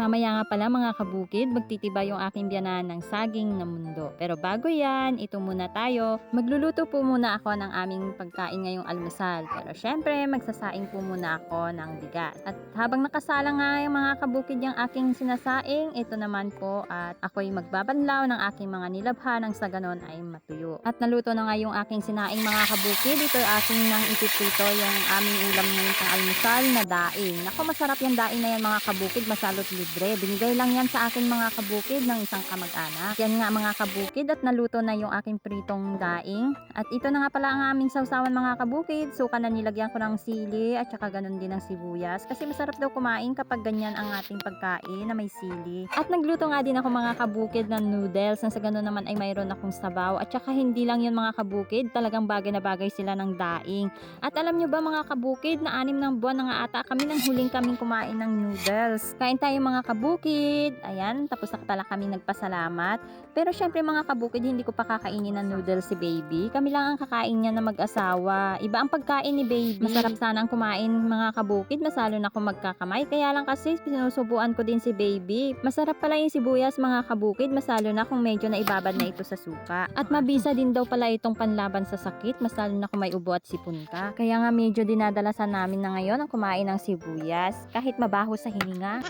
Mamaya nga pala mga kabukid, magtitiba yung aking biyanan ng saging na mundo. Pero bago yan, ito muna tayo. Magluluto po muna ako ng aming pagkain ngayong almusal. Pero syempre, magsasaing po muna ako ng bigas. At habang nakasala nga yung mga kabukid yung aking sinasaing, ito naman po at ako'y magbabanlaw ng aking mga nilabhan nang sa ganon ay matuyo. At naluto na nga yung aking sinaing mga kabukid. Ito aking nang itiprito yung aming ulam ngayon pang almusal na daing. Nako, masarap yung daing na yan mga kabukid, masalot libre. Binigay lang yan sa akin mga kabukid ng isang kamag-anak. Yan nga mga kabukid at naluto na yung aking pritong daing. At ito na nga pala ang aming sausawan mga kabukid. Suka na nilagyan ko ng sili at saka ganun din ng sibuyas. Kasi masarap daw kumain kapag ganyan ang ating pagkain na may sili. At nagluto nga din ako mga kabukid ng noodles na sa ganun naman ay mayroon akong sabaw. At saka hindi lang yun mga kabukid, talagang bagay na bagay sila ng daing. At alam nyo ba mga kabukid na anim ng buwan na nga ata kami nang huling kaming kumain ng noodles. Kain tayo mga kabukid. Ayan, tapos na pala kami nagpasalamat. Pero syempre mga kabukid, hindi ko pa kakainin ng noodles si baby. Kami lang ang kakain niya na mag-asawa. Iba ang pagkain ni baby. Masarap sana ang kumain mga kabukid, masalo na ako magkakamay. Kaya lang kasi sinusubuan ko din si baby. Masarap pala yung sibuyas mga kabukid, masalo na kung medyo naibabad na ito sa suka. At mabisa din daw pala itong panlaban sa sakit, masalo na kung may ubo at sipon ka. Kaya nga medyo dinadalasan namin na ngayon ang kumain ng sibuyas. Kahit mabaho sa hininga,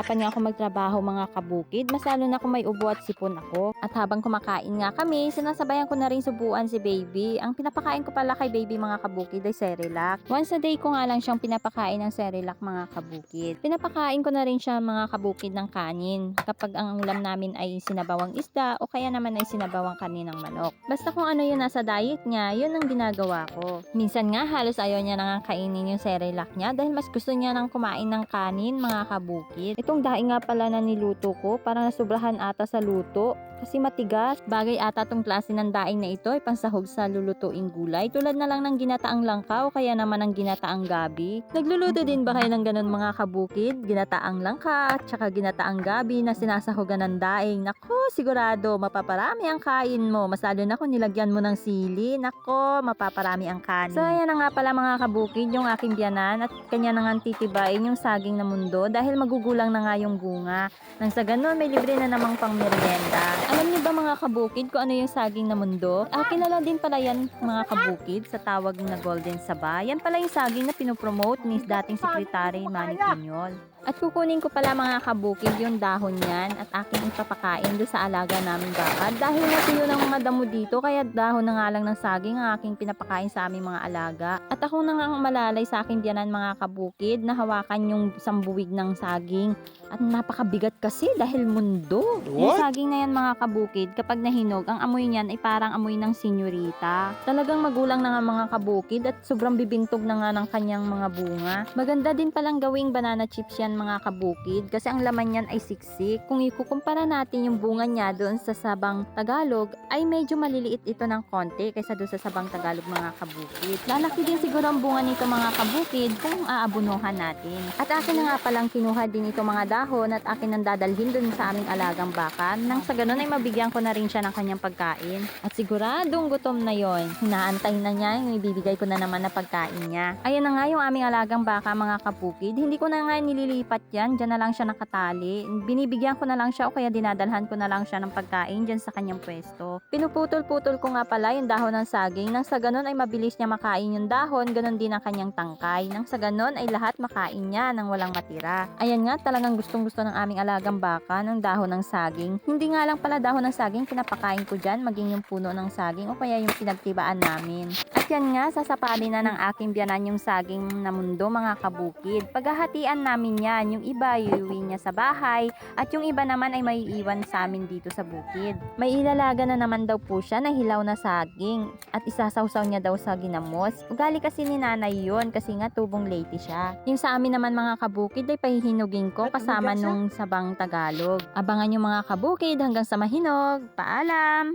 nahihirapan nga ako magtrabaho mga kabukid, masalo na kung may ubo at sipon ako. At habang kumakain nga kami, sinasabayan ko na rin subuan si baby. Ang pinapakain ko pala kay baby mga kabukid ay Cerelac. Once a day ko nga lang siyang pinapakain ng Cerelac mga kabukid. Pinapakain ko na rin siya mga kabukid ng kanin kapag ang ulam namin ay sinabawang isda o kaya naman ay sinabawang kaninang manok. Basta kung ano yung nasa diet niya, yun ang ginagawa ko. Minsan nga halos ayaw niya nang kainin yung Cerelac niya dahil mas gusto niya nang kumain ng kanin mga kabukid. Itong daing nga pala na niluto ko, parang nasubrahan ata sa luto kasi matigas. Bagay ata tong klase ng daing na ito ay pansahog sa lulutuing gulay tulad na lang ng ginataang langka o kaya naman ng ginataang gabi. Nagluluto din ba kayo ng ganun mga kabukid? Ginataang langka at saka ginataang gabi na sinasahogan ng daing. Nako, sigurado mapaparami ang kain mo. Masalo na kung nilagyan mo ng sili. Nako, mapaparami ang kanin. So ayan na nga pala mga kabukid yung aking biyanan at kanya na nga titibayin yung saging na mundo dahil magugulang na nga yung bunga. Nang sa ganun, may libre na namang pang merienda. Alam niyo ba mga kabukid kung ano yung saging na mundo? Ah, kilala din pala yan mga kabukid sa tawag na Golden Saba. Yan pala yung saging na pinopromote ni dating Secretary Manny Piñol. At kukunin ko pala mga kabukid yung dahon niyan at aking ipapakain doon sa alaga namin baka. Dahil natuyo ng mga damo dito, kaya dahon na nga lang ng saging ang aking pinapakain sa aming mga alaga. At ako na nga ang malalay sa aking biyanan mga kabukid na hawakan yung sambuwig ng saging. At napakabigat kasi dahil mundo. Yung What? saging na yan mga kabukid, kapag nahinog, ang amoy niyan ay parang amoy ng senyorita. Talagang magulang na nga mga kabukid at sobrang bibintog na nga ng kanyang mga bunga. Maganda din palang gawing banana chips yan mga kabukid kasi ang laman niyan ay siksik. Kung ikukumpara natin yung bunga niya doon sa sabang Tagalog, ay medyo maliliit ito ng konti kaysa doon sa sabang Tagalog mga kabukid. Lalaki din siguro ang bunga nito mga kabukid kung aabunuhan natin. At akin na nga palang kinuha din ito mga dahon at akin ang dadalhin doon sa aming alagang baka nang sa ganun ay mabigyan ko na rin siya ng kanyang pagkain. At siguradong gutom na yon. Hinaantay na niya yung ibibigay ko na naman na pagkain niya. Ayan na nga yung aming alagang baka mga kabukid. Hindi ko na nga nililipat yan. Diyan na lang siya nakatali. Binibigyan ko na lang siya o kaya dinadalhan ko na lang siya ng pagkain dyan sa kanyang pwesto. Pinuputol-putol ko nga pala yung dahon ng saging nang sa ganun ay mabilis niya makain yung dahon, ganun din ang kanyang tangkay. Nang sa ganun ay lahat makain niya nang walang matira. Ayan nga talagang gustong gusto ng aming alagang baka ng dahon ng saging. Hindi nga lang pala dahon ng saging pinapakain ko dyan, maging yung puno ng saging o kaya yung pinagtibaan namin. At yan nga, sasapali na ng aking biyanan yung saging na mundo mga kabukid. Paghahatian namin yan, yung iba iuwi niya sa bahay at yung iba naman ay may iwan sa amin dito sa bukid. May ilalaga na naman daw po siya na hilaw na saging at isasawsaw niya daw sa ginamos. Ugali kasi ni nanay yun kasi nga tubong lady siya. Yung sa amin naman mga kabukid ay pahihinugin ko kasama nung sabang Tagalog. Abangan yung mga kabukid hanggang sa mahinog. Paalam!